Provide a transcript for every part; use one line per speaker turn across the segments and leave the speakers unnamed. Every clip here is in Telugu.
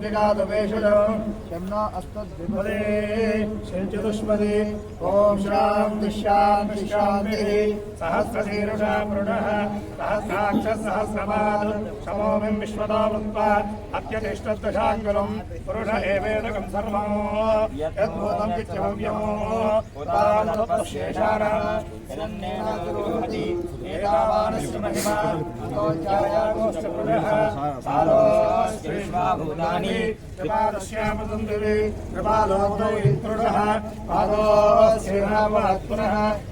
शम्ना अस्तद्विपदे चतुष्पदे ॐ शान्ति शान्ति शान्तिः सहस्रशीर्षा पुरुषः सहस्राक्षसहस्रपाद समोमिं विश्वतो भूत्वा अत्यतिष्ठद्दशाङ्गुलम् पुरुष एवेदकं सर्वं यद्भूतं विच्यभव्यं उदानतत्वशेषाणः हिरण्येनातिरोहति एतावानस्य महिमा अतोऽध्यायागोश्च पुरुषः सालोऽस्ति विश्वाभूतानि कृपादस्यामसुन्दरे कृपालोकौ इन्द्रुडः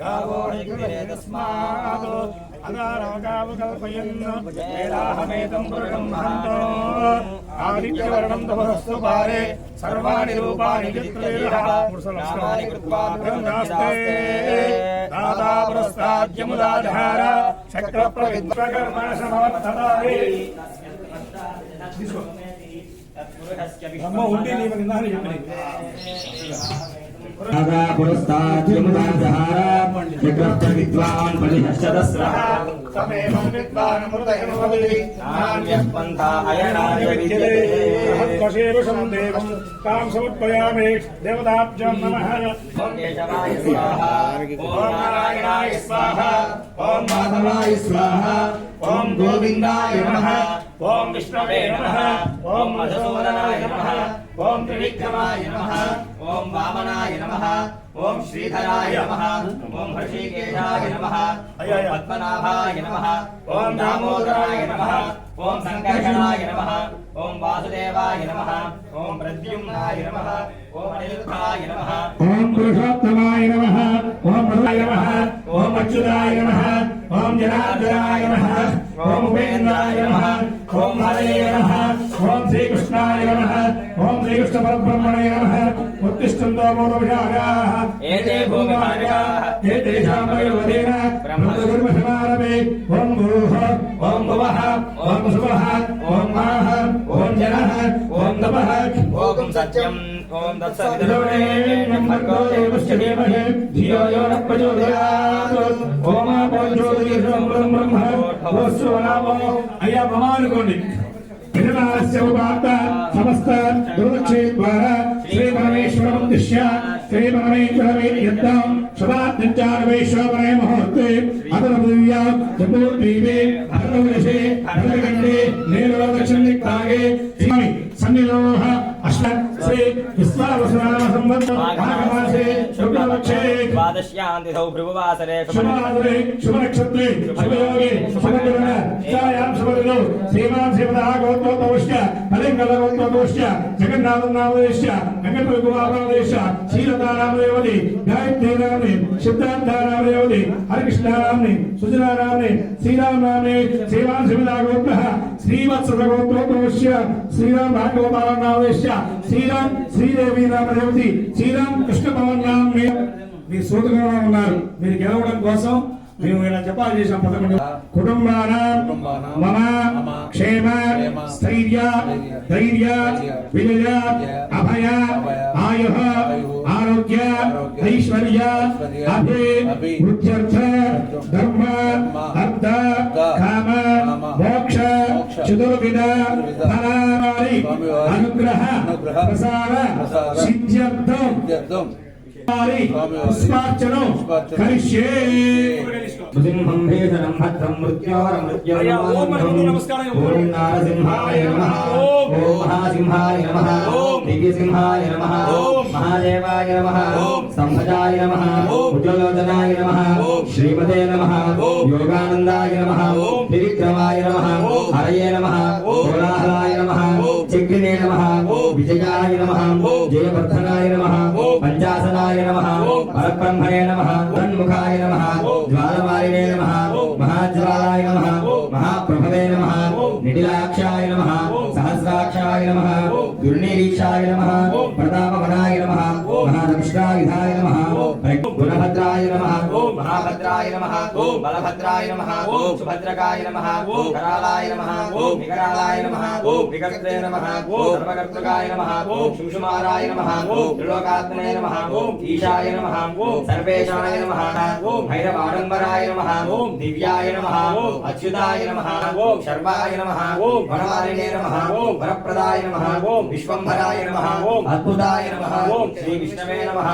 गावो निगृहे तस्मात् अगारो गावु कल्पयन् वेदाहमेदं पुरुषं महन्तो आदित्यवर्णं तपस्तु पारे सर्वाणि रूपाणि चित्रैः नामानि कृत्वा नास्ते दाता पुरस्ताद्यमुदाधार चक्रप्रविद्वकर्मणसमर्थदारे
అమ్మ ఉండి నీవు నిన్నాను చెప్పిన
विद्वान् बलिहश्चदस्रः
समेमं विद्वानमृतयमवदि नान्यः पन्था अयनाय विद्यते।
देवं तां समर्पयामि देवताभ्यां नमः।
ॐ केशवाय स्वाहा। ॐ नारायणाय स्वाहा। ॐ माधवाय स्वाहा। ॐ गोविन्दाय नमः। ॐ विष्णवे नमः। ॐ मधुसूदनाय नमः। ॐ त्रिविक्रमाय नमः। ఓం వామనాయ నమ ఓం శ్రీధరాయ నమ ఓం హృషికేశాయ నమ ఓం పద్మనాభాయ నమ ఓం దామోదరాయ నమ ఓం సంకర్షణాయ నమ ఓం వాసుదేవాయ నమ ఓం ప్రద్యుమ్నాయ నమ ఓం అనిరుద్ధాయ
నమ ఓం పురుషోత్తమాయ నమ ఓం మృదాయ నమ ఓం అచ్యుతాయ నమ ఓం జనార్దనాయ
నమ ఓం ఉపేంద్రాయ నమ ఓం హరయే
నమ श्रीकृष्णाय नमः। ॐ श्रीकृष्णपरब्रह्मणे नमः। उत्तिष्ठन्तो मोदभिषागाः
एते भूमिमार्गाः
एतेषाम् भगवतेन ब्रह्मगुरुमसमारभे ॐ भूः।
ॐ भुवः। ॐ सुवः ॐ माः। ॐ जनः। ॐ नमः ॐ सत्यम्। ॐ दत्सविधोरेण्यम्भर्गोदेवश्चदेमहे ब्रह्म
अय्या भवानुकोण्डित् అనుకోండి వినరాస్య సమస్త దుర్దక్షే ద్వారా శ్రీ పరమేశ్వరం దిశ్య శ్రీ పరమేశ్వరమే యద్దాం. శుభాత్యంచారవేశ్వరే మహోత్తే. భర్గవశే నేరులో దక్షిణ సన్నిలోహ శ్రీ విశ్వావసనామ సంబంధ. మాఘమాసే శుక్లపక్షే.
ద్వాదశ్యాంతిథౌ భృగువాసరే
శుభరాత్రి శుభనక్షత్రే శుభయోగి శుభగ్రహణ ఛాయాం శుభదినో శ్రీమాన్ శ్రీమదా గోత్రోత్తమశ్చ కళింగల గోత్రోత్తమశ్చ జగన్నాథం నామదేశ్య వెంకటపతి కుమారనామదేశ్య శ్రీలతారామదేవది గాయత్రీ నామని సిద్ధాంత నామదేవది హరికృష్ణ నామని సుజనా నామని శ్రీరామ్ నామని శ్రీమాన్ శ్రీమదా గోత్ర శ్రీవత్స గోత్రోత్తమశ్చ శ్రీరామ్ భాగవతార నామదేశ్య శ్రీరామ్ శ్రీదేవి నామదేవతి శ్రీరామ్ కృష్ణ పవన్ నామే మీ సూతకంగా ఉన్నారు. మీరు గెలవడం కోసం మేము ఇలా జపాలు చేసాం పదకొండు కుటుంబాన మమ క్షేమ స్థైర్య ధైర్య విజయ అభయ ఆయు ఆరోగ్య ఐశ్వర్య అభి వృత్యర్థ ధర్మ అర్థ కామ చతుర్విధ ఫలాని అనుగ్రహ ప్రసార సిద్ధ్యర్థం. పుష్పార్చనం కరిష్యే
సింహం భేదనం భద్రం మృత్యోరం
అయ్యా, ఓం
నారసింహాయ నమః
ఓం.
మహాసింహాయ నమః
ఓం.
దివ్యసింహాయ నమః
ఓం.
మహాదేవాయ నమః
ఓం.
సంభజాయ నమః
ఓం.
ఉజ్వలోచనాయ నమః
ఓం.
శ్రీమతే నమః
ఓం.
యోగానందాయ నమః
ఓం.
త్రివిక్రమాయ నమః
ఓం.
హరయే నమః
ఓం.
కోలాహలాయ నమః
ఓం.
చక్రినే నమః విజయాయ నమః జయవర్ధనాయ నమః పంచాసనాయ నమః. పరబ్రహ్మణే నమః. తన్ముఖాయ నమః. జ్వాలమాలినే నమః. మహాజ్వాలాయ నమః. మహాప్రభవే నమః. నిడిలాక్షాయ నమః. సహస్రాక్షాయ నమః. దుర్నిరీక్షాయ నమః. ప్రతాపవనాయ నమః. మహాదక్షాయుధాయ నమః. గుణభద్రాయ నమః. మహాభద్రాయ నమః బలభద్రాయ నమః సుభద్రకాయ నమః కరాళాయ నమః వికరాళాయ నమః వికర్త్రే నమః సర్వకర్తృకాయ నమః శుంషుమారాయ నమః త్రిలోకాత్మనే నమః ఈశాయ నమః సర్వేశాయ నమః భైరవాడంబరాయ నమః దివ్యాయ నమః అచ్యుతాయ నమః శర్వాయ నమః వనమాలినే నమః వరప్రదాయ నమః విశ్వంభరాయ నమః అద్భుతాయ నమః శ్రీ విష్ణవే నమః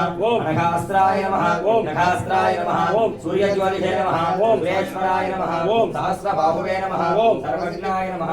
నఖాస్త్రాయ నమః నఖాస్త్రాయ నమః సూర్యజ్వాలిషే నమః సూర్యేశ్వరాయ నమః సహస్రబాహువే నమః సర్వజ్ఞాయ నమః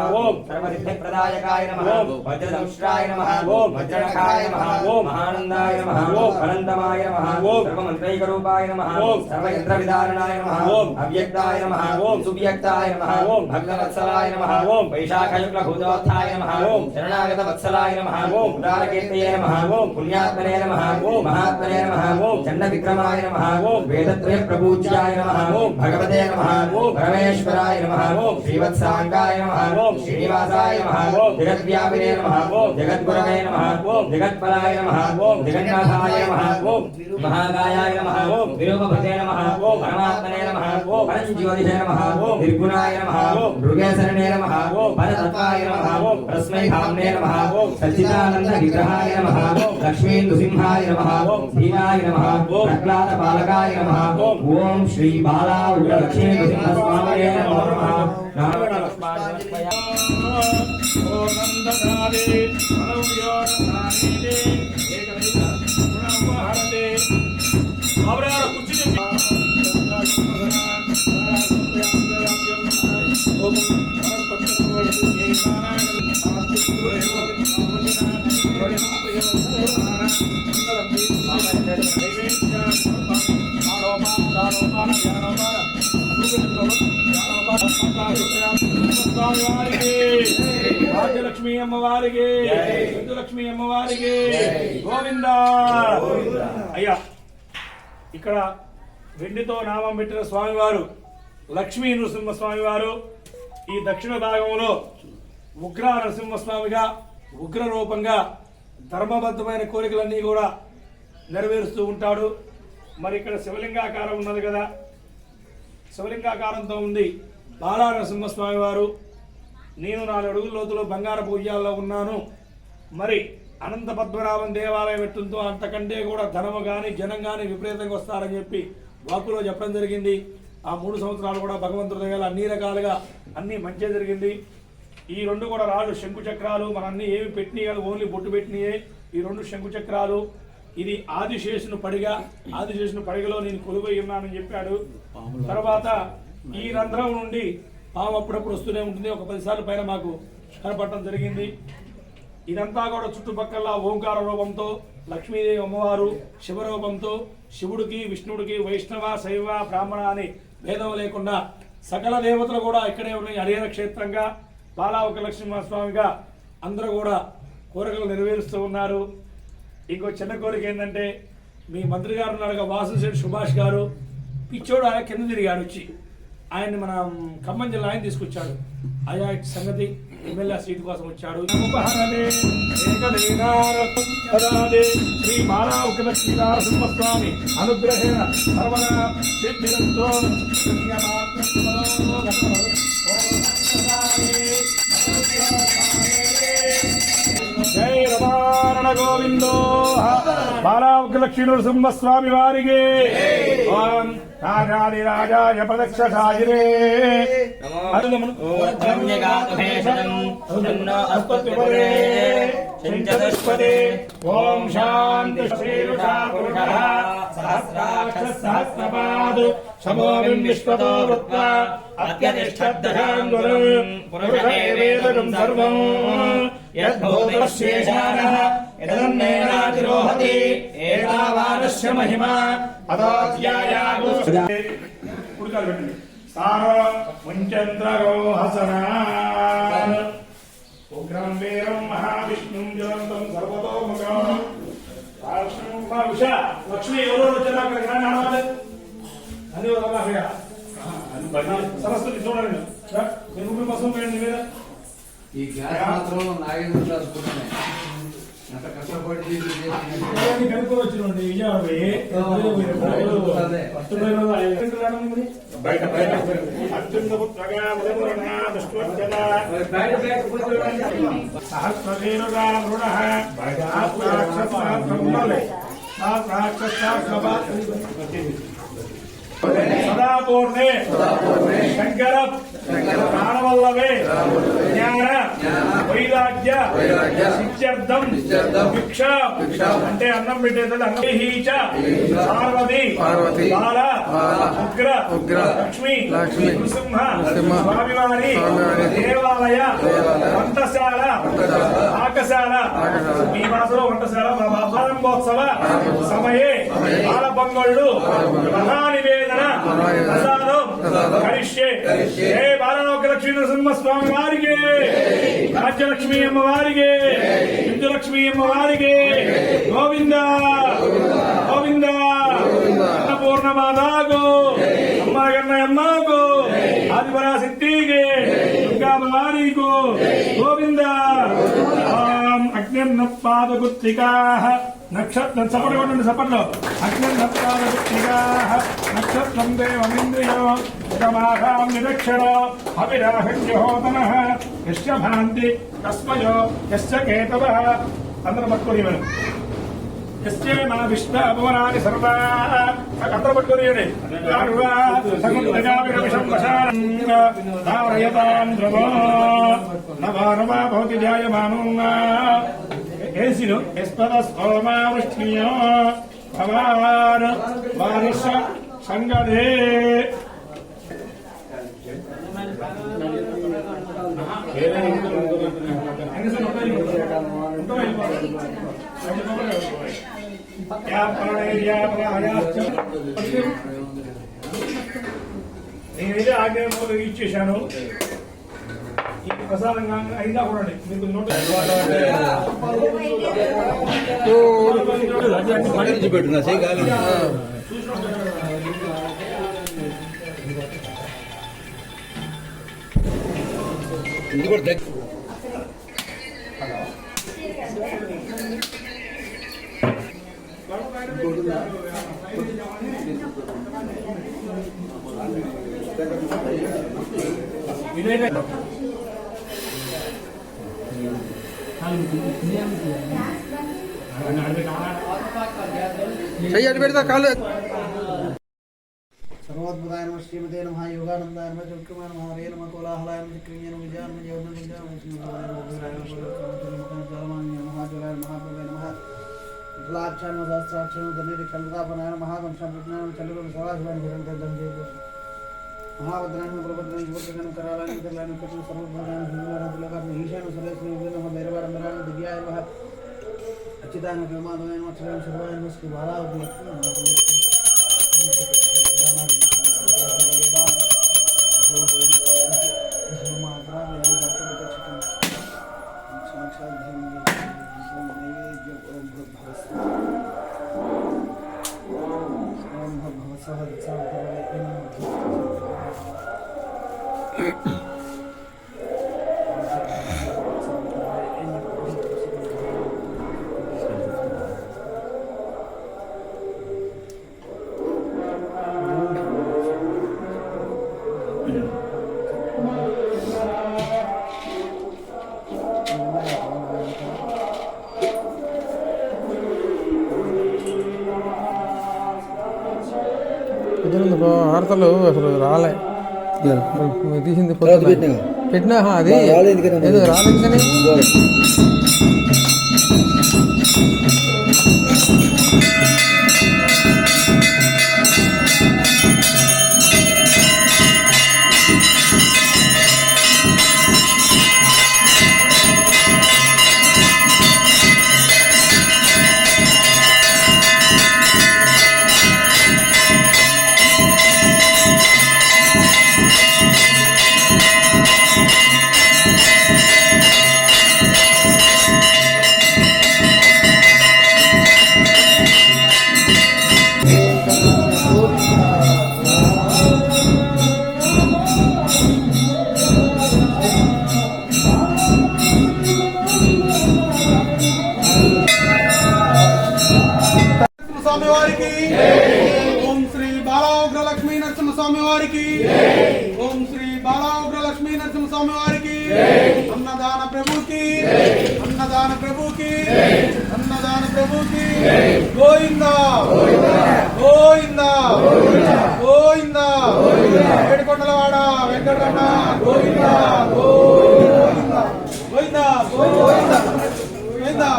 సర్వసిద్ధిప్రదాయకాయ నమః వజ్రదంష్ట్రాయ నమః వజ్రనఖాయ నమః మహానందాయ నమః అనంతమాయ నమః సర్వమంత్రైకరూపాయ నమః సర్వయంత్రవిధారణాయ నమః అవ్యక్తాయ నమః సువ్యక్తాయ నమః భక్తవత్సలాయ నమః వైశాఖయుక్లభూతోత్థాయ నమః శరణాగత వత్సలాయ నమః ఉదారకీర్తయే నమః పుణ్యాత్మనే నమః మహాత్మనే నమః చండ విక్రమాయ నమః వేదత్రయ ప్రభూజ్యాయ నమః భగవతే నమః పరమేశ్వరాయ నమః శ్రీవత్సాంగాయ నమః శ్రీనివాసాయ నమః జగద్వ్యాపినే నమః జగద్గురవే నమః జగత్పలాయ నమః జగన్నాథాయ నమః మహాగాయాయ నమః విరూపభృతే నమః పరమాత్మనే నమః పరంజ్యోతిషే నమః నిర్గుణాయ నమః మృగేశరణే నమః పరతత్వాయ నమః తస్మై ధామ్నే నమః సచ్చిదానంద విగ్రహాయ నమః లక్ష్మీ నృసింహాయ నమః ధీరాయ నమః ప్రహ్లాద బాలకాయ నమః ఓం ओम श्री बाला उग्रलक्ष्मी नृसिंहस्वामिने नमः। ओम ओम नारायण
భాగ్యలక్ష్మి అమ్మవారికి లక్ష్మి అమ్మవారికి గోవింద. అయ్యా ఇక్కడ వెండితో నామం పెట్టిన స్వామివారు లక్ష్మీ నృసింహ స్వామివారు ఈ దక్షిణ భాగంలో ఉగ్ర నరసింహస్వామిగా ఉగ్ర రూపంగా ధర్మబద్ధమైన కోరికలన్నీ కూడా నెరవేరుస్తూ ఉంటాడు. మరి ఇక్కడ శివలింగాకారం ఉన్నది కదా. శివలింగాకారంతో ఉంది బాలా నరసింహస్వామి వారు నేను నాలుగు అడుగుల లోతులో బంగారపు ఉయ్యాల్లో ఉన్నాను. మరి అనంత పద్మనాభం దేవాలయం ఎట్టుందో అంతకంటే కూడా ధనము కానీ జనం కానీ విపరీతంగా వస్తారని చెప్పి వాకులో చెప్పడం జరిగింది. ఆ మూడు సంవత్సరాలు కూడా భగవంతుడి దగ్గర అన్ని రకాలుగా అన్నీ మంచి జరిగింది. ఈ రెండు కూడా రాళ్ళు శంకు చక్రాలు మన అన్ని ఏమి పెట్టినాయి ఓన్లీ బొట్టు పెట్టినాయే. ఈ రెండు శంకు చక్రాలు ఇది ఆదిశేషును పడిగా ఆదిశేషును పడిగలో నేను కొలువై ఉన్నానని చెప్పాడు. తర్వాత ఈ రంధ్రం నుండి పాము అప్పుడప్పుడు వస్తూనే ఉంటుంది. ఒక పదిసార్లు పైన మాకు కనపడటం జరిగింది. ఇదంతా కూడా చుట్టుపక్కల ఓంకార రూపంతో లక్ష్మీదేవి అమ్మవారు శివరూపంతో శివుడికి విష్ణుడికి వైష్ణవ శైవ బ్రాహ్మణ అని భేదం లేకుండా సకల దేవతలు కూడా ఇక్కడే ఉన్నాయి. హరిహర క్షేత్రంగా బాలావక లక్ష్మీస్వామిగా అందరూ కూడా కోరికలు నెరవేరుస్తూ ఉన్నారు. ఇంకో చిన్న కోరిక ఏంటంటే మీ మంత్రి గారు ఉన్నారుగా వాసుశెట్టి సుభాష్ గారు పిచ్చోడు ఆయన కింద తిరిగాడు వచ్చి. ఆయన మన ఖమ్మం జిల్లా ఆయన తీసుకొచ్చాడు. ఆయా సంగతి ఎమ్మెల్యే సీటు కోసం వచ్చాడు. ఉపహరణే ఏకలీనారదే శ్రీ బాలావుక లక్ష్మీనారసింహస్వామి అనుగ్రహేణ సర్వదా సిద్ధిరంతో జై రమారణ గోవిందో. బాలావుక లక్ష్మీ నరసింహస్వామి వారికి. రాజాది రాజాయ ప్రదక్షాయిరే ఓం శాంతి శ్రీరుషా పురుషః సహస్రాక్ష సహస్రపాద్ సమోమిం విశ్వతో సర్వం. యద్భూతశేషానః యదన్నేనాతిరోహతి ఏతావానస్య మహిమ అదోధ్యాయాగు ఉడకాలు పెట్టండి సార ముంచంద్రగో హసన ఉగ్రం వీరం మహావిష్ణుం జ్వలంతం సర్వతోముఖం రాష్ట్రం ఉష లక్ష్మి ఎవరో వచ్చారు అక్కడికి రండి ఆడవాలి అది ఒక సరస్వతి చూడండి మీరు కోసం మీద
ఈ గ్యాస్ మాత్రం నాగేంద్ర రాసుకుంటున్నాయి ఎంత కష్టపడి దీన్ని చేసి-
అవన్నీ కనుక్కోవచ్చునండి విజయవాడవి ఫస్ట్ పోయిన రోజు ఐదు గంటలు రావడం ఉంది. బయట బయట అత్యున్నత పుత్రగా ఉదయమురణ దుష్టువర్జన సహస్రశీలుగా మృణ సదా పూర్ణే శంకర ప్రాణవల్లవే జ్ఞాన వైరాగ్య సిద్ధ్యర్థం భిక్ష. అంటే అన్నం పెట్టేది అన్నం. హీచ పార్వతి
పార్వతి,
బాల ఉగ్ర
ఉగ్ర,
లక్ష్మి
లక్ష్మి,
నృసింహ స్వామివారి దేవాలయ వంటశాల పాకశాల మీ భాషలో వంటశాల మా సమయే బాల పొంగళ్ళు మహానివేదన ప్రసాదం కరిష్యే. ఏ బాలలోక లక్ష్మీ నరసింహ స్వామి వారికి రాజ్యలక్ష్మి అమ్మ వారికి హిందులక్ష్మి అమ్మ వారికి గోవింద గోవింద అన్నపూర్ణ మాతాకు అమ్మ గన్నయమ్మకు ఆదిపరాశక్తికి దుర్గా భవానీకు గోవింద అగ్నిర్నపాదగుత్తికా నక్షత్రం చప్పటి కొట్టండి చప్పట్లో. అగ్నిర్నపాదగుత్తికా నక్షత్రం దేవమింద్రియం. గమాహాం నిరక్షర అవిరాహ్యోతన యశ్య భాంతి కస్మయో యశ్య కేతవ అందరం పట్టుకొని మనం యస్య సర్వా అందరూ పట్టుకొని సగుణవిషం ధారయతాం ధ్రువో భవతి జాయమానం ఏసిను యస్పద స్తోమా వృష్ణియో భవాన్ వారిష సంగదే నేనైతే ఆగ్రహంలో ఇచ్చేసాను ఇచ్చేశాను ఈ ప్రసాదంగా అయినా కూడా మీకు నోట్
పెట్టిన ఇది కూడా దగ్గర
చెయ్యి అటు పెడతా కాలు
సర్వోద్భుతాయ నమ శ్రీమతే నమ యోగానందాయ నమ చౌక్యమాయ నమ హరే నమ కోలాహలాయ నమ చక్రీయ నమ విజయ నమ జయ నమ విజయ నమ విష్ణుదేవాయ నమ ఉగ్రాయ నమ పురుషోత్తమాయ నమ జలమాన్య నమ జ్వలాయ నమ మహాప్రభాయ నమ విఫలాక్షాయ నమ సహస్రాక్షాయ నమ ధన్యతి క్షమతాపనాయ నమ మహావంశాయ నమ చంద్రుడు సదాశివాయ నిరంతరం జయ మహాభద్రాయ నమ ప్రభద్రాయ యువకగణ కరాళాయ నమ కర్లాయ నమ కృష్ణ సర్వభద్రాయ నమ హిందువాయ తులకాయ ఈశాయ నమ సర్వేశ్వర నమ భైరవాడంబరాయ నమ దివ్యాయ నమ అచ్యుతాయ నమ ప్రమాదమాయ నమ అక్షరాయ నమ శుభాయ నమ
వార్తలు అసలు రాలే. తీసింది. పెట్టినా? అది ఏదో రాలేదు కానీ.
ప్రభుకి గోవిందా. గోవిందా. గోవిందా. ఏడుకొండలవాడ వెంకటరమణ. గోవిందా. గోవిందా. గోవిందా. గోవిందా.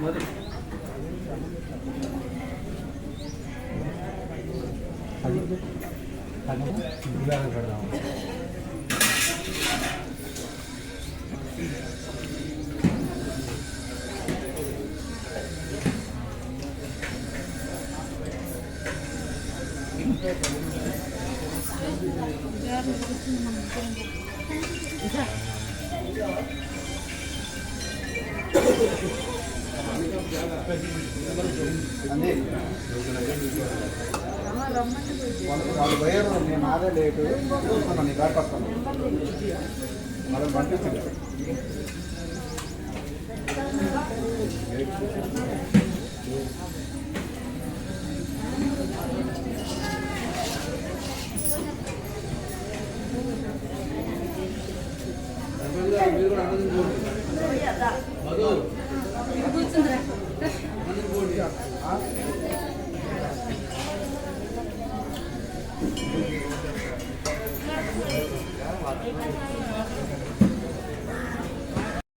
గోవిందా.
啊，你不要来
这儿闹。ఆదే లేటు చూస్తున్నాను నీ కాడికి వస్తాను వాళ్ళని పంపించండి
మీరు కూడా అన్నది చూడండి. మధు.